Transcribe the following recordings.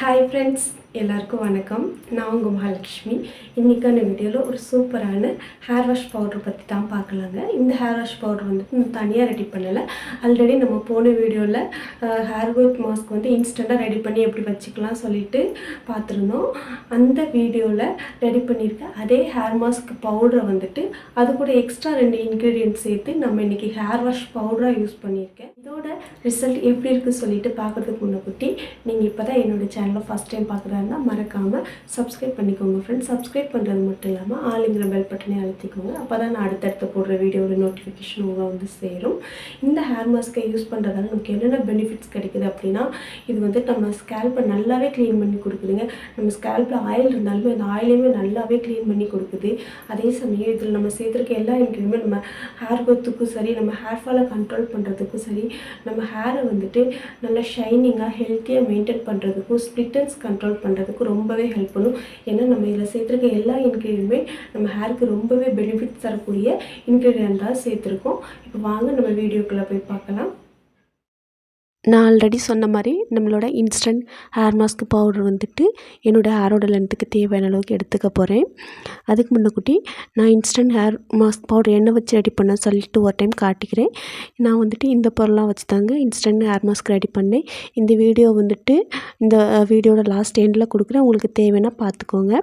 Hi friends எல்லாருக்கும் வணக்கம். நான் உங்கள் மகாலட்சுமி. இன்றைக்கான வீடியோவில் ஒரு சூப்பரான ஹேர் வாஷ் பவுடர் பற்றி தான் பார்க்கலாங்க. இந்த ஹேர் வாஷ் பவுடர் வந்துட்டு நான் தனியாக ரெடி பண்ணலை. ஆல்ரெடி நம்ம போன வீடியோவில் ஹேர் growth மாஸ்க் வந்து இன்ஸ்டண்ட்டாக ரெடி பண்ணி எப்படி வச்சுக்கலாம் சொல்லிட்டு பார்த்துருந்தோம். அந்த வீடியோவில் ரெடி பண்ணியிருக்க அதே ஹேர் மாஸ்க் பவுடரை வந்துட்டு அது கூட எக்ஸ்ட்ரா ரெண்டு இன்க்ரீடியன்ட் சேர்த்து நம்ம இன்றைக்கி ஹேர் வாஷ் பவுடராக யூஸ் பண்ணியிருக்கேன். இதோட ரிசல்ட் எப்படி இருக்குன்னு சொல்லிட்டு பார்க்கறதுக்கு முன்னக்குட்டி நீங்கள் இப்போ தான் என்னோட சேனலை ஃபஸ்ட் டைம் இருந்தால் மறக்காமல் சப்ஸ்கிரைப் பண்ணிக்கோங்க ஃப்ரெண்ட்ஸ் சப்ஸ்கிரைப் பண்ணுறது மட்டும் இல்லாமல் ஆளுங்கிற பெல் பட்டனே அழுத்திக்கோங்க. அப்போ தான் நான் அடுத்தடுத்து போடுற வீடியோட நோட்டிஃபிகேஷன் உங்களை வந்து சேரும். இந்த ஹேர் மாஸ்க்கை யூஸ் பண்ணுறதால நமக்கு என்னென்ன பெனிஃபிட்ஸ் கிடைக்குது அப்படின்னா இது வந்து நம்ம ஸ்கேல்ப்பை நல்லாவே க்ளீன் பண்ணி கொடுக்குதுங்க. நம்ம ஸ்கேல்பில் ஆயில் இருந்தாலுமே அந்த ஆயிலையுமே நல்லாவே க்ளீன் பண்ணி கொடுக்குது. அதே சமயம் இதில் நம்ம சேர்த்துருக்க எல்லா இன்க்ரீடியுமே நம்ம ஹேர் growth-க்கும் சரி நம்ம ஹேர் ஃபாலை கண்ட்ரோல் பண்ணுறதுக்கும் சரி நம்ம ஹேரை வந்துட்டு நல்லா ஷைனிங்காக ஹெல்த்தியாக மெயின்டைன் பண்ணுறதுக்கும் ஸ்ப்ளிட்டன்ஸ் கண்ட்ரோல் பண்ணுறதுக்கு ரொம்பவே ஹெல்ப் பண்ணும். ஏன்னா நம்ம இதில் சேர்த்துருக்க எல்லா இன்க்ரீடியுமே நம்ம ஹேருக்கு ரொம்பவே பெனிஃபிட்ஸ் தரக்கூடிய இன்க்ரீடியன்ட் தான் சேர்த்துருக்கோம். இப்போ வாங்க நம்ம வீடியோக்குள்ளே போய் பார்க்கலாம். நான் ஆல்ரெடி சொன்ன மாதிரி நம்மளோட இன்ஸ்டன்ட் ஹேர் மாஸ்க் பவுடர் வந்துட்டு என்னோடய ஹேரோட லென்த்துக்கு தேவையான அளவுக்கு எடுத்துக்க போகிறேன் அதுக்கு முன்னக்குட்டி நான் இன்ஸ்டன்ட் ஹேர் மாஸ்க் பவுடர் என்ன வச்சு ரெடி பண்ண சொல்லிட்டு ஒரு டைம் காட்டிக்கிறேன். நான் வந்துட்டு இந்த பொருளாக வச்சு தாங்க இன்ஸ்டன்ட் ஹேர் மாஸ்க் ரெடி பண்ணேன். இந்த வீடியோ வந்துட்டு இந்த வீடியோட லாஸ்ட் எண்டில் கொடுக்குறேன். உங்களுக்கு தேவைன்னா பார்த்துக்கோங்க.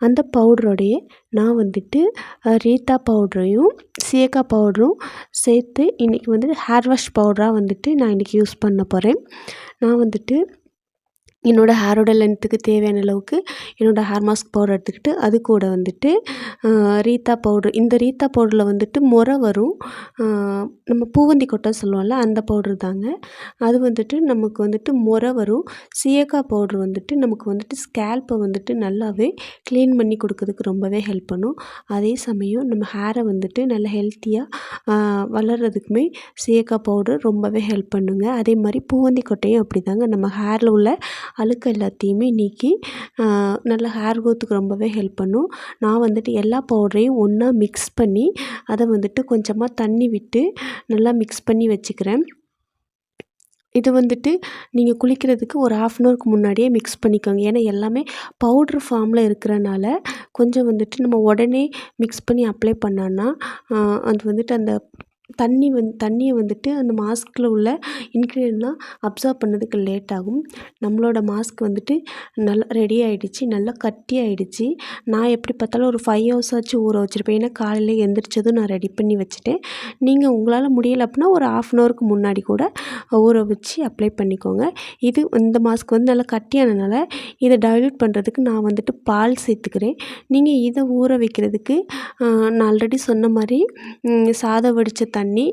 அந்த பவுடரோடைய நான் வந்துட்டு ரீத்தா பவுடரையும் சீயக்கா பவுடரும் சேர்த்து இன்றைக்கி வந்து ஹேர் வாஷ் பவுடராக வந்துட்டு நான் இன்றைக்கி யூஸ் பண்ண போகிறேன் நான் வந்துட்டு என்னோடய ஹேரோட லென்த்துக்கு தேவையான அளவுக்கு என்னோடய ஹேர் மாஸ்க் பவுடர் எடுத்துக்கிட்டு அது கூட வந்துட்டு ரீத்தா பவுடர் இந்த ரீத்தா பவுடரில் வந்துட்டு முறை வரும். நம்ம பூவந்தி கொட்டை சொல்லுவோம்ல அந்த பவுடர் தாங்க. அது வந்துட்டு நமக்கு வந்துட்டு முறை வரும். சீயக்கா பவுடர் வந்துட்டு நமக்கு வந்துட்டு ஸ்கேல்ப்பை வந்துட்டு நல்லாவே க்ளீன் பண்ணி கொடுக்கறதுக்கு ரொம்பவே ஹெல்ப் பண்ணும். அதே சமயம் நம்ம ஹேரை வந்துட்டு நல்ல ஹெல்த்தியாக வளர்கிறதுக்குமே சீயக்கா பவுடர் ரொம்பவே ஹெல்ப் பண்ணுங்க. அதே மாதிரி பூவந்தி கொட்டையும் அப்படி தாங்க நம்ம ஹேரில் உள்ள அழுக்கு எல்லாத்தையுமே நீக்கி நல்ல ஹேர் க்ரோத்துக்கு ரொம்பவே ஹெல்ப் பண்ணும். நான் வந்துட்டு எல்லா பவுடரையும் ஒன்றா மிக்ஸ் பண்ணி அதை வந்துட்டு கொஞ்சமாக தண்ணி விட்டு நல்லா மிக்ஸ் பண்ணி வச்சுக்கிறேன். இது வந்துட்டு நீங்கள் குளிக்கிறதுக்கு ஒரு ஆஃப் அன் ஹவருக்கு முன்னாடியே மிக்ஸ் பண்ணிக்கோங்க. ஏன்னா எல்லாமே பவுட்ரு ஃபார்மில் இருக்கிறனால கொஞ்சம் வந்துட்டு நம்ம உடனே மிக்ஸ் பண்ணி அப்ளை பண்ணோன்னா அது வந்துட்டு அந்த தண்ணி வந் தண்ணியை வந்துட்டு அந்த மாஸ்கில் உள்ள இன்க்ரீடியன்லாம் அப்சர்வ் பண்ணதுக்கு லேட் ஆகும். நம்மளோட மாஸ்க் வந்துட்டு நல்லா ரெடி ஆகிடுச்சி நல்லா கட்டி ஆகிடுச்சு நான் எப்படி பார்த்தாலும் ஒரு ஃபைவ் ஹவர்ஸ் ஆச்சு ஊற வச்சுருப்பேன். ஏன்னா காலையில் எந்திரிச்சதும் நான் ரெடி பண்ணி வச்சுட்டேன். நீங்கள் உங்களால் முடியலை அப்படின்னா ஒரு ஆஃப் அன் ஹவருக்கு முன்னாடி கூட ஊற வச்சு அப்ளை பண்ணிக்கோங்க. இது இந்த மாஸ்க் வந்து நல்லா கட்டியானதுனால இதை டைல்யூட் பண்ணுறதுக்கு நான் வந்துட்டு பால் சேர்த்துக்கிறேன். நீங்கள் இதை ஊற வைக்கிறதுக்கு நான் ஆல்ரெடி சொன்ன மாதிரி சாதம் வடித்த தண்ணி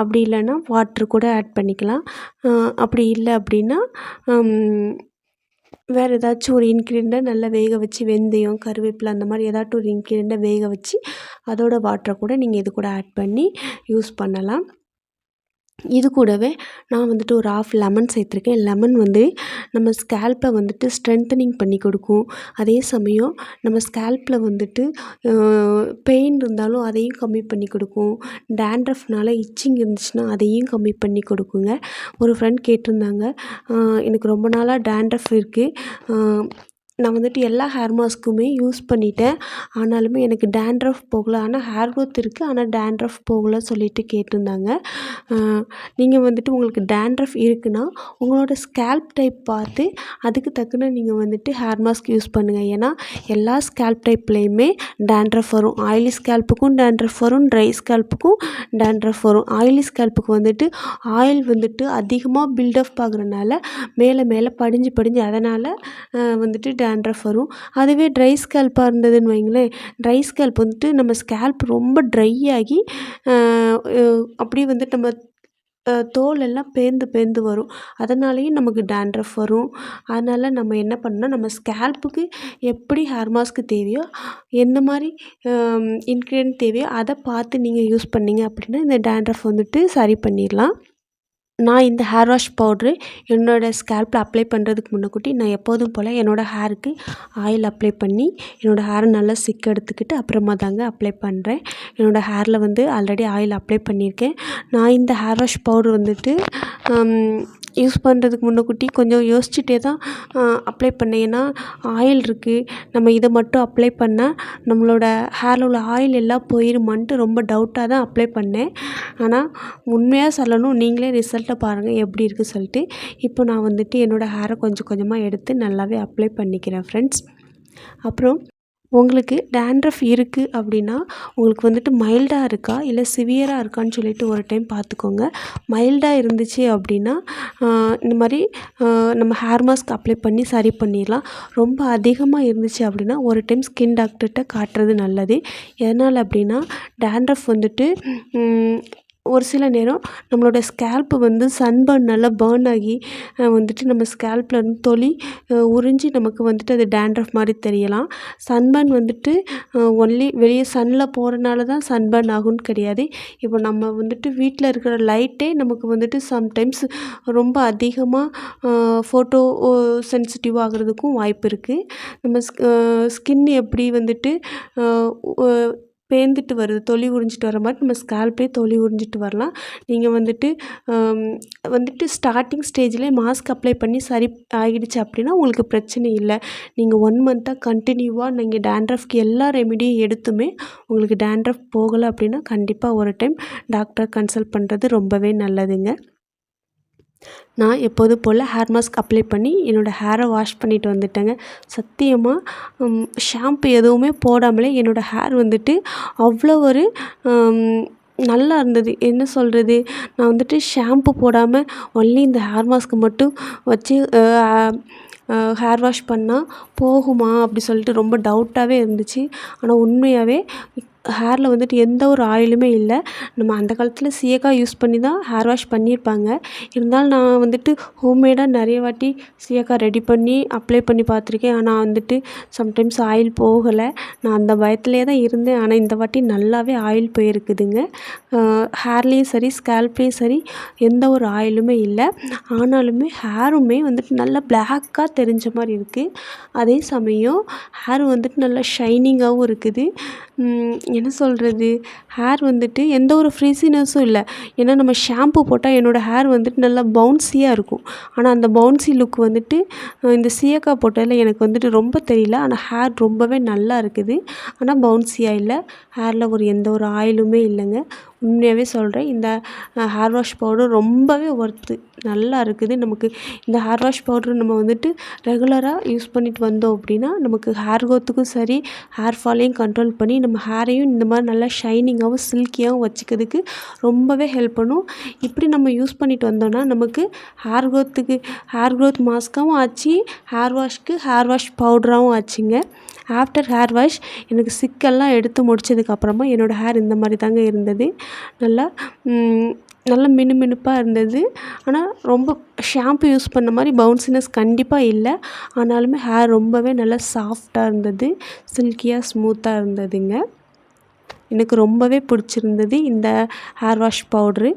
அப்படி இல்லைன்னா வாட்ரு கூட ஆட் பண்ணிக்கலாம். அப்படி இல்லை அப்படின்னா வேறு ஏதாச்சும் ஒரு இன்க்ரீடியண்ட்டை நல்லா வேக வச்சு வெந்தயம் கருவேப்பிலை அந்த மாதிரி ஏதாட்டும் ஒரு இன்க்ரீடியண்ட்டை வேக வச்சு அதோட வாட்டரை கூட நீங்கள் இது கூட ஆட் பண்ணி யூஸ் பண்ணலாம். இது கூடவே நான் வந்துட்டு ஒரு ஆஃப் லெமன் சேர்த்துருக்கேன். லெமன் வந்து நம்ம ஸ்கேல்ப்பை வந்துட்டு ஸ்ட்ரென்த்தனிங் பண்ணி கொடுக்கும். அதே சமயம் நம்ம ஸ்கேல்ப்பில் வந்துட்டு பெயின் இருந்தாலும் அதையும் கம்மி பண்ணி கொடுக்கும். டேண்ட்ரஃப்னால் இச்சிங் இருந்துச்சுன்னா அதையும் கம்மி பண்ணி கொடுக்குங்க. ஒரு ஃப்ரெண்ட் கேட்டிருந்தாங்க எனக்கு ரொம்ப நாளாக டேண்ட்ரஃப் இருக்குது நான் வந்துட்டு எல்லா ஹேர் மாஸ்க்குமே யூஸ் பண்ணிட்டேன். ஆனாலுமே எனக்கு டேண்ட்ரஃப் போகல. ஆனால் ஹேர் க்ரோத் இருக்குது ஆனால் டேண்ட்ரஃப் போகலை சொல்லிட்டு கேட்டிருந்தாங்க. நீங்கள் வந்துட்டு உங்களுக்கு டேண்ட்ரஃப் இருக்குன்னா உங்களோட ஸ்கேல்ப் டைப் பார்த்து அதுக்கு தக்கன நீங்கள் வந்துட்டு ஹேர் மாஸ்க் யூஸ் பண்ணுங்கள் ஏன்னா எல்லா ஸ்கேல்ப் டைப்லேயுமே டேண்ட்ரஃப் வரும். ஆயிலி ஸ்கேல்ப்புக்கும் டேண்ட்ரஃப் வரும். ட்ரை ஸ்கேல்ப்புக்கும் டேண்ட்ரஃப் வரும். ஆயிலி ஸ்கேல்ப்புக்கு வந்துட்டு ஆயில் வந்துட்டு அதிகமாக பில்டப் ஆகுறனால மேலே மேலே படிஞ்சு படிஞ்சு அதனால் வந்துட்டு டேண்ட்ரஃப் வரும். அதுவே ட்ரை ஸ்கேல்ப்பாக இருந்ததுன்னு வைங்களேன் ட்ரை ஸ்கேல்ப் வந்துட்டு நம்ம ஸ்கேல்ப் ரொம்ப ட்ரை ஆகி அப்படியே வந்துட்டு நம்ம தோல் எல்லாம் பேர்ந்து பேர்ந்து வரும். அதனாலேயும் நமக்கு டேண்ட்ரஃப் வரும். அதனால் நம்ம என்ன பண்ணணும்? நம்ம ஸ்கேல்ப்புக்கு எப்படி ஹேர் மாஸ்க்கு தேவையோ எந்த மாதிரி இன்க்ரீடியன்ட் தேவையோ அதை பார்த்து நீங்கள் யூஸ் பண்ணீங்க அப்படின்னா இந்த டேண்ட்ரஃப் வந்துட்டு சரி பண்ணிடலாம். நான் இந்த ஹேர் வாஷ் பவுட்ரு என்னோடய ஸ்கேல்ப்பில் அப்ளை பண்ணுறதுக்கு முன்னக்கூட்டி நான் எப்போதும் போல் என்னோடய ஹேருக்கு ஆயில் அப்ளை பண்ணி என்னோடய ஹேரை நல்லா சிக்க எடுத்துக்கிட்டு அப்புறமா தாங்க அப்ளை பண்ணுறேன் என்னோடய ஹேரில் வந்து ஆல்ரெடி ஆயில் அப்ளை பண்ணியிருக்கேன். நான் இந்த ஹேர் வாஷ் பவுட்ரு வந்துட்டு யூஸ் பண்ணுறதுக்கு முன்னக்கூட்டி கொஞ்சம் யோசிச்சுட்டே தான் அப்ளை பண்ணேன். ஏன்னா ஆயில் இருக்குது நம்ம இதை மட்டும் அப்ளை பண்ணால் நம்மளோட ஹேரில் உள்ள ஆயில் எல்லாம் போயிருமான்ட்டு ரொம்ப டவுட்டாக தான் அப்ளை பண்ணேன். ஆனால் உண்மையாக சொல்லணும் நீங்களே ரிசல்ட்டை பாருங்கள் எப்படி இருக்குது சொல்லிட்டு. இப்போ நான் வந்துட்டு என்னோடய ஹேரை கொஞ்சம் கொஞ்சமாக எடுத்து நல்லாவே அப்ளை பண்ணிக்கிறேன் ஃப்ரெண்ட்ஸ் அப்புறம் உங்களுக்கு டேண்ட்ரஃப் இருக்குது அப்படின்னா உங்களுக்கு வந்துட்டு மைல்டாக இருக்கா இல்லை சிவியராக இருக்கான்னு சொல்லிட்டு ஒரு டைம் பார்த்துக்கோங்க மைல்டாக இருந்துச்சு அப்படின்னா இந்த மாதிரி நம்ம ஹேர் மாஸ்க் அப்ளை பண்ணி சரி பண்ணிடலாம். ரொம்ப அதிகமாக இருந்துச்சு அப்படின்னா ஒரு டைம் ஸ்கின் டாக்டர்கிட்ட காட்டுறது நல்லது. எதனால் அப்படின்னா டேண்ட்ரஃப் வந்துட்டு ஒரு சில நேரம் நம்மளோட ஸ்கேல்ப்பு வந்து சன்பர்னால் பேர்ன் ஆகி வந்துட்டு நம்ம ஸ்கேல்ப்பில் இருந்து தொலி உறிஞ்சி நமக்கு வந்துட்டு அது டேண்ட்ரஃப் மாதிரி தெரியலாம். சன்பர்ன் வந்துட்டு ஒன்லி வெளியே சன்னில் போகிறனால தான் சன்பர்ன் ஆகும்னு கிடையாது. இப்போ நம்ம வந்துட்டு வீட்டில் இருக்கிற லைட்டே நமக்கு வந்துட்டு சம்டைம்ஸ் ரொம்ப அதிகமாக ஃபோட்டோ சென்சிட்டிவ் ஆகிறதுக்கும் வாய்ப்பு இருக்குது நம்ம ஸ்கின் எப்படி வந்துட்டு பேர்ந்துட்டு வருது தொலி உறிஞ்சிட்டு வர மாதிரி நம்ம ஸ்கேல்பே தொலி உறிஞ்சிட்டு வரலாம். நீங்கள் வந்துட்டு வந்துட்டு ஸ்டார்டிங் ஸ்டேஜ்லேயே மாஸ்க் அப்ளை பண்ணி சரி ஆகிடுச்சு அப்படின்னா உங்களுக்கு பிரச்சனை இல்லை. நீங்கள் ஒன் மந்த்தாக கண்டினியூவாக நீங்கள் டேண்ட்ரஃப்க்கு எல்லா ரெமிடியும் எடுத்துமே உங்களுக்கு டேண்ட்ரஃப் போகலை அப்படின்னா கண்டிப்பாக ஒரு டைம் டாக்டரை கன்சல்ட் பண்ணுறது ரொம்பவே நல்லதுங்க. நான் எப்போது போல் ஹேர் மாஸ்க் அப்ளை பண்ணி என்னோடய ஹேரை வாஷ் பண்ணிட்டு வந்துட்டேங்க. சத்தியமாக ஷாம்பு எதுவுமே போடாமலே என்னோடய ஹேர் வந்துட்டு அவ்வளோ ஒரு நல்லா இருந்தது. என்ன சொல்கிறது நான் வந்துட்டு ஷாம்பு போடாமல் ஒன்லி இந்த ஹேர் மாஸ்க்கு மட்டும் வச்சு ஹேர் வாஷ் பண்ணால் போகுமா? அப்படி சொல்லிட்டு ரொம்ப டவுட்டாகவே இருந்துச்சு. ஆனால் உண்மையாகவே ஹேரில் வந்துட்டு எந்த ஒரு ஆயிலுமே இல்லை. நம்ம அந்த காலத்தில் சீயக்காய் யூஸ் பண்ணி தான் ஹேர் வாஷ் பண்ணியிருப்பாங்க இருந்தாலும் நான் வந்துட்டு ஹோம்மேடாக நிறைய வாட்டி சீயக்காய் ரெடி பண்ணி அப்ளை பண்ணி பார்த்துருக்கேன். ஆனால் வந்துட்டு சம்டைம்ஸ் ஆயில் போகலை. நான் அந்த பயத்துலேயே தான் இருந்தேன். ஆனால் இந்த வாட்டி நல்லாவே ஆயில் போயிருக்குதுங்க. ஹேர்லேயும் சரி ஸ்கேல்ப்லேயும் சரி எந்த ஒரு ஆயிலுமே இல்லை. ஆனாலுமே ஹேருமே வந்துட்டு நல்லா பிளாக்காக தெரிஞ்ச மாதிரி இருக்குது அதே சமயம் ஹேர் வந்துட்டு நல்லா ஷைனிங்காகவும் இருக்குது. என்ன சொல்கிறது ஹேர் வந்துட்டு எந்த ஒரு ஃப்ரீஸினஸும் இல்லை. ஏன்னா நம்ம ஷாம்பு போட்டால் என்னோடய ஹேர் வந்துட்டு நல்லா பவுன்ஸியாக இருக்கும். ஆனால் அந்த பவுன்ஸி லுக் வந்துட்டு இந்த சீயக்காய் போட்டதில் எனக்கு வந்துட்டு ரொம்ப தெரியல. ஆனால் ஹேர் ரொம்பவே நல்லா இருக்குது. ஆனால் பவுன்ஸியாக இல்லை. ஹேரில் ஒரு எந்த ஒரு ஆயிலுமே இல்லைங்க. உண்மையாகவே சொல்கிறேன் இந்த ஹேர் வாஷ் பவுடர் ரொம்பவே ஒர்த்து நல்லா இருக்குது. நமக்கு இந்த ஹேர் வாஷ் பவுட்ரு நம்ம வந்துட்டு ரெகுலராக யூஸ் பண்ணிட்டு வந்தோம் அப்படின்னா நமக்கு ஹேர் க்ரோத்துக்கும் சரி ஹேர் ஃபாலையும் கண்ட்ரோல் பண்ணி நம்ம ஹேரையும் இந்த மாதிரி நல்லா ஷைனிங்காகவும் சில்கியாகவும் வச்சுக்கிறதுக்கு ரொம்பவே ஹெல்ப் பண்ணும். இப்படி நம்ம யூஸ் பண்ணிட்டு வந்தோம்னா நமக்கு ஹேர் க்ரோத்துக்கு ஹேர் க்ரோத் மாஸ்க்காகவும் ஆச்சு. ஹேர் வாஷ்க்கு ஹேர் வாஷ் பவுடராகவும் ஆச்சுங்க. ஆஃப்டர் ஹேர் வாஷ் எனக்கு சிக்கெல்லாம் எடுத்து முடிச்சதுக்கப்புறமா என்னோடய ஹேர் இந்த மாதிரி தாங்க இருந்தது. நல்லா நல்லா மினுமினுப்பாக இருந்தது. ஆனால் ரொம்ப ஷாம்பு யூஸ் பண்ண மாதிரி பவுன்சினஸ் கண்டிப்பாக இல்லை. ஆனாலுமே ஹேர் ரொம்பவே நல்லா சாஃப்டாக இருந்தது. சில்கியாக ஸ்மூத்தாக இருந்ததுங்க. எனக்கு ரொம்பவே பிடிச்சிருந்தது இந்த ஹேர் வாஷ் பவுட்ரு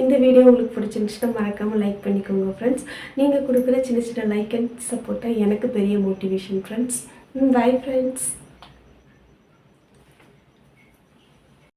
இந்த வீடியோ உங்களுக்கு பிடிச்சிருந்துச்சுன்னா மறக்காமல் லைக் பண்ணிக்கோங்க ஃப்ரெண்ட்ஸ் நீங்கள் கொடுக்குற சின்ன சின்ன லைக் அண்ட் சப்போர்ட்டாக எனக்கு பெரிய மோட்டிவேஷன் ஃப்ரெண்ட்ஸ் பை ஃப்ரெண்ட்ஸ்